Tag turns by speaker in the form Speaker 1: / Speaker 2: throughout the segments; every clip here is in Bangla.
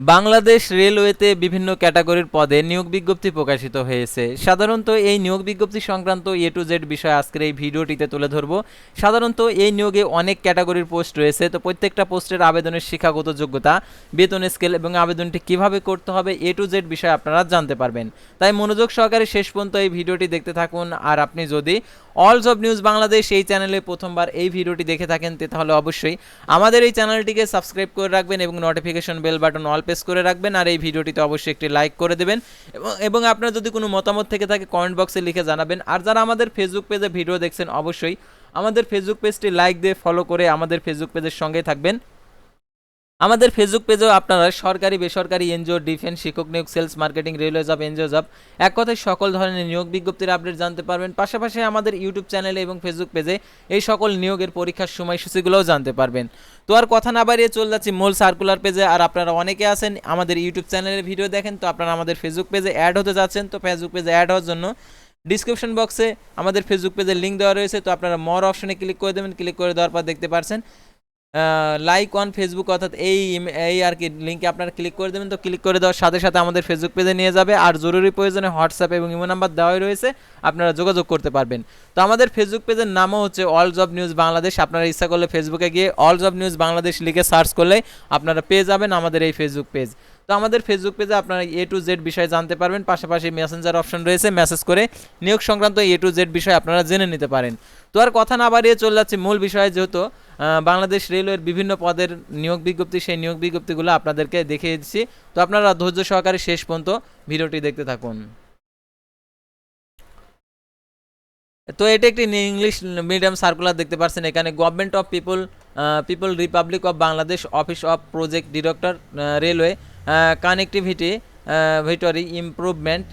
Speaker 1: বাংলাদেশ রেলওয়েতে বিভিন্ন ক্যাটাগরির পদে নিয়োগ বিজ্ঞপ্তি প্রকাশিত হয়েছে। সাধারণত এই নিয়োগ বিজ্ঞপ্তি সংক্রান্ত এ টু জেড বিষয় আজকের এই ভিডিওটিতে তুলে ধরব। সাধারণত এই নিয়োগে অনেক ক্যাটাগরির পোস্ট রয়েছে, তো প্রত্যেকটা পোস্টের আবেদনের শিক্ষাগত যোগ্যতা, বেতন স্কেল এবং আবেদনটি কীভাবে করতে হবে এ টু জেড বিষয় আপনারা জানতে পারবেন। তাই মনোযোগ সহকারে শেষ পর্যন্ত এই ভিডিওটি দেখতে থাকুন। আর আপনি যদি অল জব নিউজ বাংলাদেশ এই চ্যানেলে প্রথমবার এই ভিডিওটি দেখে থাকেন তাহলে অবশ্যই আমাদের এই চ্যানেলটিকে সাবস্ক্রাইব করে রাখবেন এবং notification bell button all press করে রাখবেন আর এই ভিডিওটিতে অবশ্যই একটি লাইক করে দেবেন। এবং এবং আপনার যদি কোনো মতামত থেকে থাকে কমেন্ট বক্সে লিখে জানাবেন। আর যারা আমাদের ফেসবুক পেজে ভিডিও দেখছেন, অবশ্যই আমাদের ফেসবুক পেজটি লাইক দিয়ে ফলো করে আমাদের ফেসবুক পেজের সঙ্গে থাকবেন। আমাদের ফেসবুক পেজেও আপনারা সরকারি, বেসরকারি এনজিও ডিফেন্স শিক্ষক নিয়োগ sales marketing railway job NGO job এক কথায় সকল ধরনের নিয়োগ বিজ্ঞপ্তির আপডেট জানতে পারবেন। পাশাপাশি আমাদের ইউটিউব চ্যানেলে এবং ফেসবুক পেজে এই সকল নিয়োগের পরীক্ষার সময়সূচিগুলোও জানতে পারবেন। তো আর কথা না বাড়িয়ে চলে যাচ্ছি মূল সার্কুলার পেজে আর আপনারা অনেকে আছেন, আমাদের ইউটিউব চ্যানেলের ভিডিও দেখেন, তো আপনারা আমাদের ফেসবুক পেজে অ্যাড হতে যাচ্ছেন। তো ফেসবুক পেজে অ্যাড হওয়ার জন্য ডিসক্রিপশন বক্সে আমাদের ফেসবুক পেজের লিঙ্ক দেওয়া রয়েছে। তো আপনারা মর অপশনে ক্লিক করে দেবেন ক্লিক করে দেওয়ার পর দেখতে পারছেন লাইক অন ফেসবুক অর্থাৎ এই এই আর কি লিঙ্কে আপনারা ক্লিক করে দেবেন। তো ক্লিক করে দেওয়ার সাথে সাথে আমাদের ফেসবুক পেজে নিয়ে যাবে। আর জরুরি প্রয়োজনে হোয়াটসঅ্যাপ এবং ইমো নাম্বার দেওয়াই রয়েছে। আপনারা যোগাযোগ করতে পারবেন। তো আমাদের ফেসবুক পেজের নামও হচ্ছে অল জব নিউজ বাংলাদেশ আপনারা ইচ্ছা করলে ফেসবুকে গিয়ে অল জব নিউজ বাংলাদেশ লিখে সার্চ করলে আপনারা পেয়ে যাবেন আমাদের এই ফেসবুক পেজ তো আমাদের ফেসবুক পেজে আপনারা এ টু জেড বিষয় জানতে পারবেন। পাশাপাশি মেসেঞ্জার অপশন রয়েছে মেসেজ করে নিয়োগ সংক্রান্ত এ টু জেড বিষয় আপনারা জেনে নিতে পারেন। তো আর কথা না বাড়িয়ে চলে যাচ্ছে মূল বিষয়ে, যেহেতু বাংলাদেশ রেলওয়ের বিভিন্ন পদের নিয়োগ বিজ্ঞপ্তি, সেই নিয়োগ বিজ্ঞপ্তিগুলো আপনাদেরকে দেখিয়ে দিচ্ছি। তো আপনারা ধৈর্য সহকারে শেষ পর্যন্ত ভিডিওটি দেখতে থাকুন। তো এটা একটি ইংলিশ মিডিয়াম সার্কুলার দেখতে পাচ্ছেন। এখানে government of people people republic of Bangladesh office of project director railway connectivity ভিটরি improvement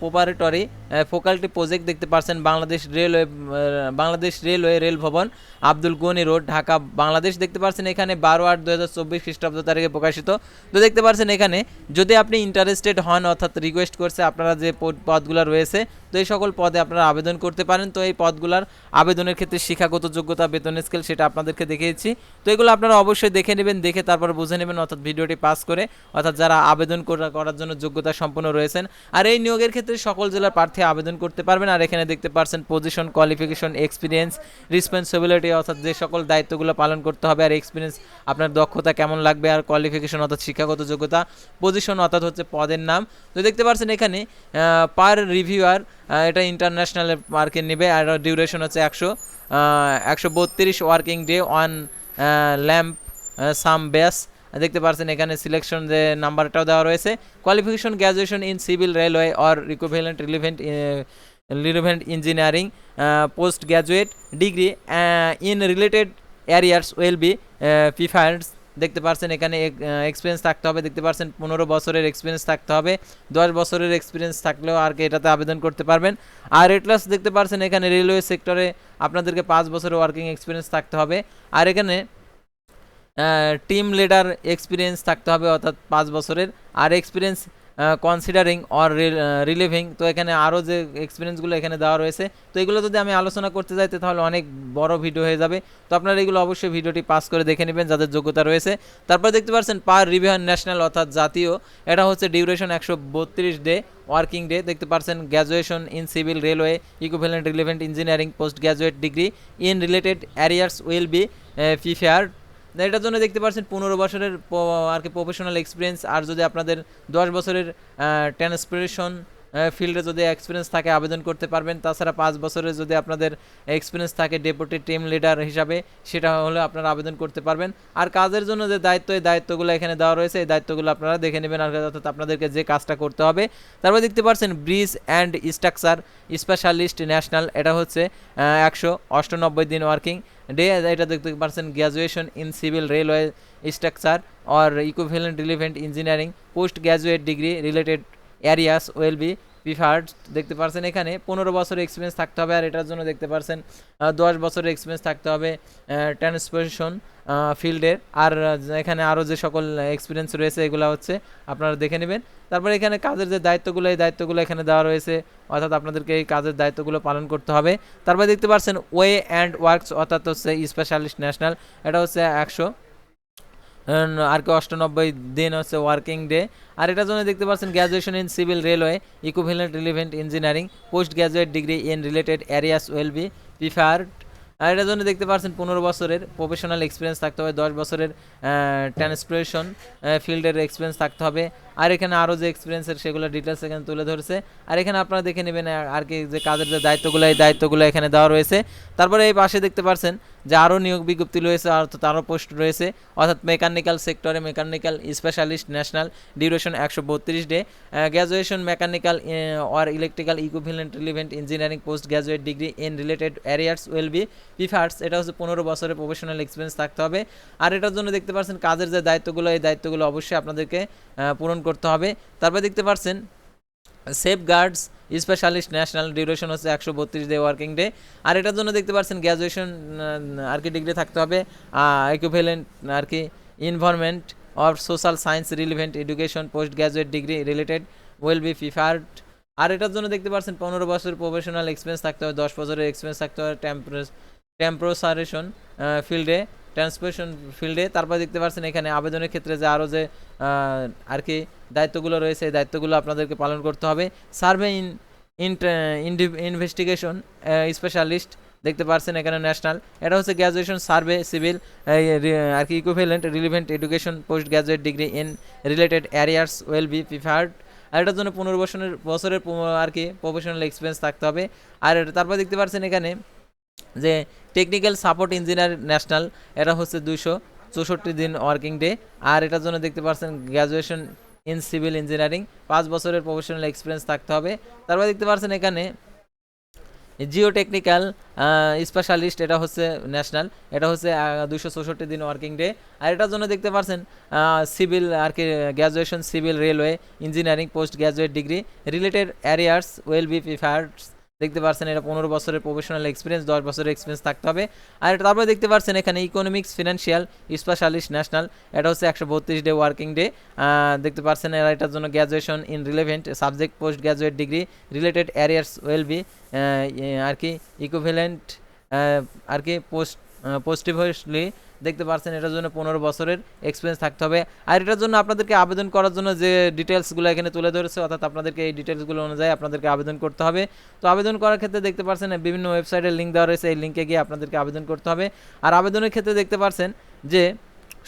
Speaker 1: preparatory facility project দেখতে পাচ্ছেন Bangladesh railway Bangladesh railway rail Bhaban, Abdul Gani road, Dhaka, Bangladesh. দেখতে পাচ্ছেন এখানে বারো আট দু হাজার চব্বিশ খ্রিস্টাব্দ তারিখে প্রকাশিত। তো দেখতে পাচ্ছেন এখানে, যদি আপনি ইন্টারেস্টেড হন, অর্থাৎ রিকোয়েস্ট করছে আপনারা যে পদ- পদগুলো রয়েছে, তো এই সকল পদে আপনারা আবেদন করতে পারেন। তো এই পদগুলোর আবেদনের ক্ষেত্রে শিক্ষাগত যোগ্যতা, বেতন স্কেল সেটা আপনাদেরকে দেখিয়েছি। তো এগুলো আপনারা অবশ্যই দেখে নেবেন, দেখে তারপর বুঝে নেবেন, অর্থাৎ ভিডিওটি পাস করে, অর্থাৎ যারা আবেদন করার জন্য যোগ্যতা সম্পন্ন রয়েছেন। আর এই নিয়োগের ক্ষেত্রে সকল জেলার প্রার্থী আবেদন করতে পারবেন। আর এখানে দেখতে পারছেন পজিশন কোয়ালিফিকেশন এক্সপিরিয়েন্স রেসপন্সিবিলিটি অর্থাৎ যে সকল দায়িত্বগুলো পালন করতে হবে আর এক্সপিরিয়েন্স আপনার দক্ষতা কেমন লাগবে আর কোয়ালিফিকেশন অর্থাৎ শিক্ষাগত যোগ্যতা পজিশন অর্থাৎ হচ্ছে পদের নাম। তো দেখতে পারছেন এখানে পার রিভিউয়ার এটা ইন্টারন্যাশনাল মার্কে নেবে আর ডিউরেশন হচ্ছে একশো একশো বত্রিশ working day one lump sum base দেখতে পাচ্ছেন এখানে সিলেকশন যে নাম্বারটাও দেওয়া রয়েছে। Qualification graduation in civil railway or equivalent relevant relevant engineering post graduate degree in related areas will be preferred দেখতে পাচ্ছেন এখানে এক্সপিরিয়েন্স থাকতে হবে। দেখতে পাচ্ছেন পনেরো বছরের এক্সপিরিয়েন্স থাকতে হবে। দশ বছরের এক্সপিরিয়েন্স থাকলেও আর কি এটাতে আবেদন করতে পারবেন। আর এটলাস দেখতে পাচ্ছেন এখানে রেলওয়ে সেক্টরে আপনাদেরকে পাঁচ বছরের ওয়ার্কিং এক্সপিরিয়েন্স থাকতে হবে। আর এখানে টিম লিডার এক্সপিরিয়েন্স থাকতে হবে, অর্থাৎ পাঁচ বছরের। আর এক্সপিরিয়েন্স কনসিডারিং অর রিলিভিং তো এখানে আরও যে এক্সপিরিয়েন্সগুলো এখানে দেওয়া রয়েছে। তো এগুলো যদি আমি আলোচনা করতে যাই তাহলে অনেক বড় ভিডিও হয়ে যাবে। তো আপনারা এগুলো অবশ্যই ভিডিওটি পাস করে দেখে নেবেন, যাদের যোগ্যতা রয়েছে। তারপর দেখতে পাচ্ছেন পার রিভিশন ন্যাশনাল অর্থাৎ জাতীয়, এটা হচ্ছে ডিউরেশন একশো বত্রিশ ডে ওয়ার্কিং ডে দেখতে পাচ্ছেন graduation in civil railway equivalent relevant engineering post graduate degree in related areas will be ফিফেয়ার এটার জন্য দেখতে পাচ্ছেন পনেরো বছরের আর কি প্রফেশনাল এক্সপিরিয়েন্স আর যদি আপনাদের দশ বছরের ট্রান্সপিরেশন ফিল্ডে যদি এক্সপিরিয়েন্স থাকে, আবেদন করতে পারবেন। তাছাড়া পাঁচ বছরের যদি আপনাদের এক্সপিরিয়েন্স থাকে ডেপুটি টিম লিডার হিসাবে, সেটা হলে আপনারা আবেদন করতে পারবেন। আর কাজের জন্য যে দায়িত্ব, এই দায়িত্বগুলো এখানে দেওয়া রয়েছে, এই দায়িত্বগুলো আপনারা দেখে নেবেন। আর অর্থাৎ আপনাদেরকে যে কাজটা করতে হবে, তারপর দেখতে পাচ্ছেন bridge and structure specialist national এটা হচ্ছে একশো অষ্টানব্বই দিন ওয়ার্কিং ডে এটা দেখতে পাচ্ছেন graduation in civil railway structure or equivalent relevant engineering post graduate degree related areas will be preferred দেখতে পাচ্ছেন এখানে। পনেরো বছরের এক্সপিরিয়েন্স থাকতে হবে আর এটার জন্য দেখতে পাচ্ছেন আহ, দশ বছরের এক্সপিরিয়েন্স থাকতে হবে ট্রান্সপোর্টেশন ফিল্ডের আর এখানে আরও যে সকল এক্সপিরিয়েন্স রয়েছে এগুলো হচ্ছে আপনারা দেখে নেবেন। তারপরে এখানে কাজের যে দায়িত্বগুলো এই দায়িত্বগুলো এখানে দেওয়া রয়েছে। অর্থাৎ আপনাদেরকে এই কাজের দায়িত্বগুলো পালন করতে হবে। তারপরে দেখতে পাচ্ছেন ওয়ে অ্যান্ড ওয়ার্কস অর্থাৎ হচ্ছে স্পেশালিস্ট ন্যাশনাল এটা হচ্ছে একশো। আর কি অষ্টানব্বই দিন হচ্ছে ওয়ার্কিং ডে আর এটার জন্য দেখতে পাচ্ছেন graduation in civil railway equivalent relevant engineering post graduate degree in related areas will be preferred আর এটার জন্য দেখতে পাচ্ছেন পনেরো বছরের প্রফেশনাল এক্সপিরিয়েন্স থাকতে হবে, দশ বছরের ট্রান্সপ্রেশন ফিল্ডের এক্সপিরিয়েন্স থাকতে হবে। আর এখানে আরও যে এক্সপিরিয়েন্সের সেগুলো ডিটেলস এখানে তুলে ধরেছে। আর এখানে আপনারা দেখে নেবেন আর কি যে কাজের যে দায়িত্বগুলো, এই দায়িত্বগুলো এখানে দেওয়া রয়েছে। তারপরে এই পাশে দেখতে পাচ্ছেন যে আরও নিয়োগ বিজ্ঞপ্তি রয়েছে, আর আরও পোস্ট রয়েছে। অর্থাৎ মেকানিক্যাল সেক্টরে মেকানিক্যাল স্পেশালিস্ট ন্যাশনাল ডিউরেশন একশো বত্রিশ day graduation mechanical or electrical equivalent relevant engineering post graduate degree in related areas will be prefers এটা হচ্ছে পনেরো বছরের প্রফেশনাল এক্সপিরিয়েন্স থাকতে হবে। আর এটার জন্য দেখতে পাচ্ছেন কাজের যে দায়িত্বগুলো, এই দায়িত্বগুলো অবশ্যই আপনাদেরকে পূরণ করতে হবে। তারপরে দেখতে পাচ্ছেন safeguards specialist national duration হচ্ছে একশো বত্রিশ ডে ওয়ার্কিং ডে আর এটার জন্য দেখতে পাচ্ছেন গ্র্যাজুয়েশন আর কি ডিগ্রি থাকতে হবে। ইকুইভ্যালেন্ট আর কি environment or social science relevant education post graduate degree related will be preferred আর এটার জন্য দেখতে পাচ্ছেন পনেরো বছর প্রফেশনাল এক্সপিরিয়েন্স থাকতে হবে, দশ বছরের এক্সপিরিয়েন্স থাকতে হবে টেম্প্রোসারেশন ফিল্ডে ট্রান্সপোর্টেশন ফিল্ডে তারপর দেখতে পাচ্ছেন এখানে আবেদনের ক্ষেত্রে যে আরও যে আর কি দায়িত্বগুলো রয়েছে, এই দায়িত্বগুলো আপনাদেরকে পালন করতে হবে। সার্ভে ইন ইনভেস্টিগেশন স্পেশালিস্ট দেখতে পারছেন এখানে ন্যাশনাল এটা হচ্ছে গ্র্যাজুয়েশন সার্ভে সিভিল আর কি equivalent relevant education post graduate degree in related areas will be preferred আর এটার জন্য পনেরো বছরের আর কি প্রফেশনাল এক্সপিরিয়েন্স থাকতে হবে। আর তারপর দেখতে পারছেন এখানে যে টেকনিক্যাল সাপোর্ট ইঞ্জিনিয়ার ন্যাশনাল এটা হচ্ছে দুইশো চৌষট্টি দিন ওয়ার্কিং ডে আর এটার জন্য দেখতে পাচ্ছেন গ্র্যাজুয়েশন ইন সিভিল ইঞ্জিনিয়ারিং। পাঁচ বছরের প্রফেশনাল এক্সপিরিয়েন্স থাকতে হবে। তারপর দেখতে পাচ্ছেন এখানে জিও টেকনিক্যাল স্পেশালিস্ট, এটা হচ্ছে ন্যাশনাল, এটা হচ্ছে দুশো চৌষট্টি দিন ওয়ার্কিং ডে। আর এটার জন্য দেখতে পাচ্ছেন সিভিল আর কি, graduation, civil railway, engineering post graduate degree, related areas will be preferred দেখতে পাচ্ছেন এটা পনেরো বছরের প্রফেশনাল এক্সপিরিয়েন্স দশ বছরের এক্সপিরিয়েন্স থাকতে হবে। আর তারপরে দেখতে পাচ্ছেন এখানে ইকোনমিক্স ফিনান্সিয়াল স্পেশালিস্ট ন্যাশনাল এটা হচ্ছে একশো বত্রিশ ডে ওয়ার্কিং ডে দেখতে পাচ্ছেন এরা এটার জন্য graduation in relevant subject post graduate degree related areas will be আর কি ইকুইভ্যালেন্ট আর কি পোস্ট পোস্টিভলি দেখতে পাচ্ছেন এটার জন্য পনেরো বছরের এক্সপিরিয়েন্স থাকতে হবে। আর এটার জন্য আপনাদেরকে আবেদন করার জন্য যে ডিটেলসগুলো এখানে তুলে ধরেছে, অর্থাৎ আপনাদেরকে এই ডিটেলসগুলো অনুযায়ী আপনাদেরকে আবেদন করতে হবে। তো আবেদন করার ক্ষেত্রে দেখতে পাচ্ছেন বিভিন্ন ওয়েবসাইটের লিঙ্ক দেওয়া রয়েছে, এই লিঙ্কে গিয়ে আপনাদেরকে আবেদন করতে হবে। আর আবেদনের ক্ষেত্রে দেখতে পাচ্ছেন যে,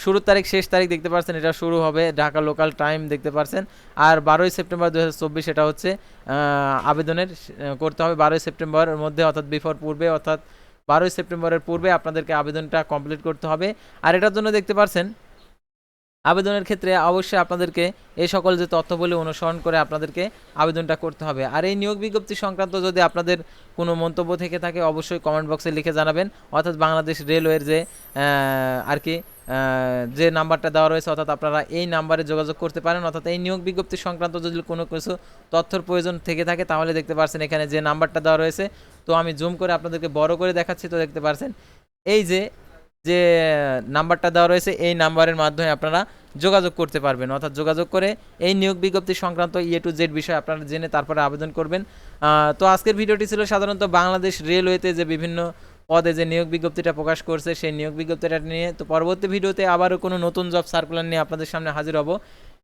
Speaker 1: শুরুর তারিখ, শেষ তারিখ দেখতে পাচ্ছেন এটা শুরু হবে ঢাকা লোকাল টাইম দেখতে পাচ্ছেন আর বারোই সেপ্টেম্বর দু হাজার চব্বিশ এটা হচ্ছে আবেদনের করতে হবে। বারোই সেপ্টেম্বরের মধ্যে, অর্থাৎ বিফোর পূর্বে, অর্থাৎ বারোই সেপ্টেম্বরের পূর্বে আপনাদেরকে আবেদনটা কমপ্লিট করতে হবে। আর এটার জন্য দেখতে পাচ্ছেন আবেদনের ক্ষেত্রে অবশ্যই আপনাদেরকে এই সকল যে তথ্যগুলি অনুসরণ করে আপনাদেরকে আবেদনটা করতে হবে। আর এই নিয়োগ বিজ্ঞপ্তি সংক্রান্ত যদি আপনাদের কোনো মন্তব্য থেকে থাকে, অবশ্যই কমেন্ট বক্সে লিখে জানাবেন। অর্থাৎ বাংলাদেশ রেলওয়ের যে আর কি যে নাম্বারটা দেওয়া রয়েছে, অর্থাৎ আপনারা এই নাম্বারে যোগাযোগ করতে পারেন। অর্থাৎ এই নিয়োগ বিজ্ঞপ্তি সংক্রান্ত যদি কোনো কিছু তথ্যর প্রয়োজন থেকে থাকে, তাহলে দেখতে পাচ্ছেন এখানে যে নাম্বারটা দেওয়া রয়েছে। তো আমি জুম করে আপনাদেরকে বড় করে দেখাচ্ছি। তো দেখতে পাচ্ছেন এই যে যে নাম্বারটা দেওয়া রয়েছে, এই নাম্বারের মাধ্যমে আপনারা যোগাযোগ করতে পারবেন। অর্থাৎ যোগাযোগ করে এই নিয়োগ বিজ্ঞপ্তি সংক্রান্ত ইয়ে টু জেড বিষয় আপনারা জেনে তারপরে আবেদন করবেন। তো আজকের ভিডিওটি ছিল সাধারণত বাংলাদেশ রেলওয়েতে যে বিভিন্ন পদে যে নিয়োগ বিজ্ঞপ্তিটা প্রকাশ করছে, সেই নিয়োগ বিজ্ঞপ্তিটা নিয়ে তো পরবর্তী ভিডিওতে আবারও কোনো নতুন জব সার্কুলার নিয়ে আপনাদের সামনে হাজির হব।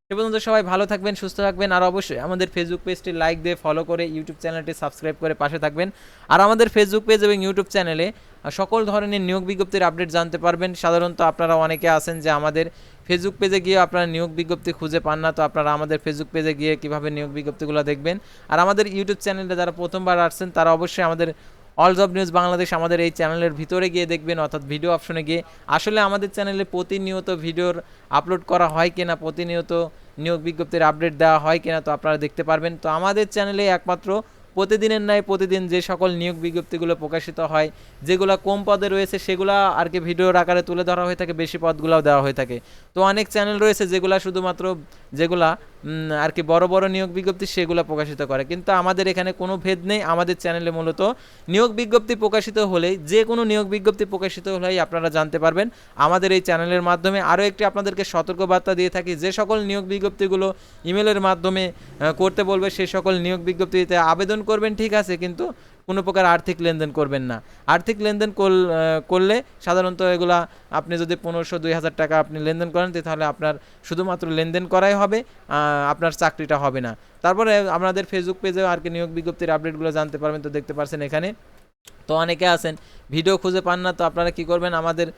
Speaker 1: সে পর্যন্ত সবাই ভালো থাকবেন, সুস্থ থাকবেন, আর অবশ্যই আমাদের ফেসবুক পেজটি লাইক দিয়ে ফলো করে ইউটিউব চ্যানেলটি সাবস্ক্রাইব করে পাশে থাকবেন। আর আমাদের ফেসবুক পেজ এবং ইউটিউব চ্যানেলে সকল ধরনের নিয়োগ বিজ্ঞপ্তির আপডেট জানতে পারবেন। সাধারণত আপনারা অনেকে আছেন যে আমাদের ফেসবুক পেজে গিয়ে আপনারা নিয়োগ বিজ্ঞপ্তি খুঁজে পান না, তো আপনারা আমাদের ফেসবুক পেজে গিয়ে কীভাবে নিয়োগ বিজ্ঞপ্তিগুলো দেখবেন। আর আমাদের ইউটিউব চ্যানেলে যারা প্রথমবার আসছেন, তারা অবশ্যই আমাদের অল জব নিউজ বাংলাদেশ আমাদের এই চ্যানেলের ভিতরে গিয়ে দেখবেন, অর্থাৎ ভিডিও অপশনে গিয়ে। আসলে আমাদের চ্যানেলে প্রতিনিয়ত ভিডিওর আপলোড করা হয় কিনা, প্রতিনিয়ত নিয়োগ বিজ্ঞপ্তির আপডেট দেওয়া হয় কিনা, তো আপনারা দেখতে পারবেন। তো আমাদের চ্যানেলে একমাত্র প্রতিদিনের ন্যায় প্রতিদিন যে সকল নিয়োগ বিজ্ঞপ্তিগুলো প্রকাশিত হয়, যেগুলো কম পদে রয়েছে, সেগুলো আর কি ভিডিওর আকারে তুলে ধরা হয়ে থাকে, বেশি পদগুলোও দেওয়া হয়ে থাকে। তো অনেক চ্যানেল রয়েছে যেগুলা শুধুমাত্র, যেগুলা আর কি বড় বড় নিয়োগ বিজ্ঞপ্তি সেগুলো প্রকাশিত করে। কিন্তু আমাদের এখানে কোনো ভেদ নেই, আমাদের চ্যানেলে মূলত নিয়োগ বিজ্ঞপ্তি প্রকাশিত হলেই, যে কোনো নিয়োগ বিজ্ঞপ্তি প্রকাশিত হলেই আপনারা জানতে পারবেন। আমাদের এই চ্যানেলের মাধ্যমে আরও একটি আপনাদেরকে সতর্কবার্তা দিয়ে থাকি, যে সকল নিয়োগ বিজ্ঞপ্তিগুলো ইমেলের মাধ্যমে করতে বলবে সেই সকল নিয়োগ বিজ্ঞপ্তিতে আবেদন করবেন, ঠিক আছে, কিন্তু কোনো প্রকার আর্থিক লেনদেন করবেন না। আর্থিক লেনদেন করল- সাধারণত এগুলা আপনি যদি পনেরোশো, দুই হাজার টাকা আপনি লেনদেন করেন তাহলে আপনার শুধুমাত্র লেনদেন করাই হবে আপনার চাকরিটা হবে না। তারপরে আপনাদের ফেসবুক পেজেও আর কি নিয়োগ বিজ্ঞপ্তির আপডেটগুলো জানতে পারবেন, তো দেখতে পারছেন এখানে। তো অনেকে আছেন ভিডিও খুঁজে পান না, তো আপনারা কি করবেন? আমাদের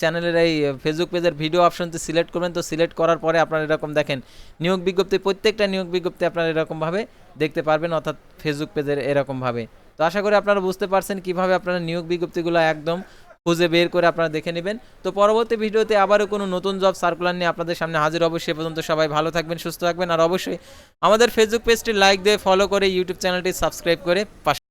Speaker 1: চ্যানেলের এই ফেসবুক পেজের ভিডিও অপশনটি সিলেক্ট করবেন, তো সিলেক্ট করার পরে আপনারা এরকম দেখেন, নিয়োগ বিজ্ঞপ্তি, প্রত্যেকটা নিয়োগ বিজ্ঞপ্তি আপনারা এরকমভাবে দেখতে পারবেন, অর্থাৎ ফেসবুক পেজের এরকমভাবে। তো আশা করি আপনারা বুঝতে পারছেন কীভাবে আপনারা নিয়োগ বিজ্ঞপ্তিগুলো একদম খুঁজে বের করে আপনারা দেখে নেবেন। তো পরবর্তী ভিডিওতে আবারও কোনো নতুন জব সার্কুলার নিয়ে আপনাদের সামনে হাজির হব, সে পর্যন্ত সবাই ভালো থাকবেন, সুস্থ থাকবেন, আর অবশ্যই আমাদের ফেসবুক পেজটি লাইক দিয়ে ফলো করে ইউটিউব চ্যানেলটি সাবস্ক্রাইব করে পাশে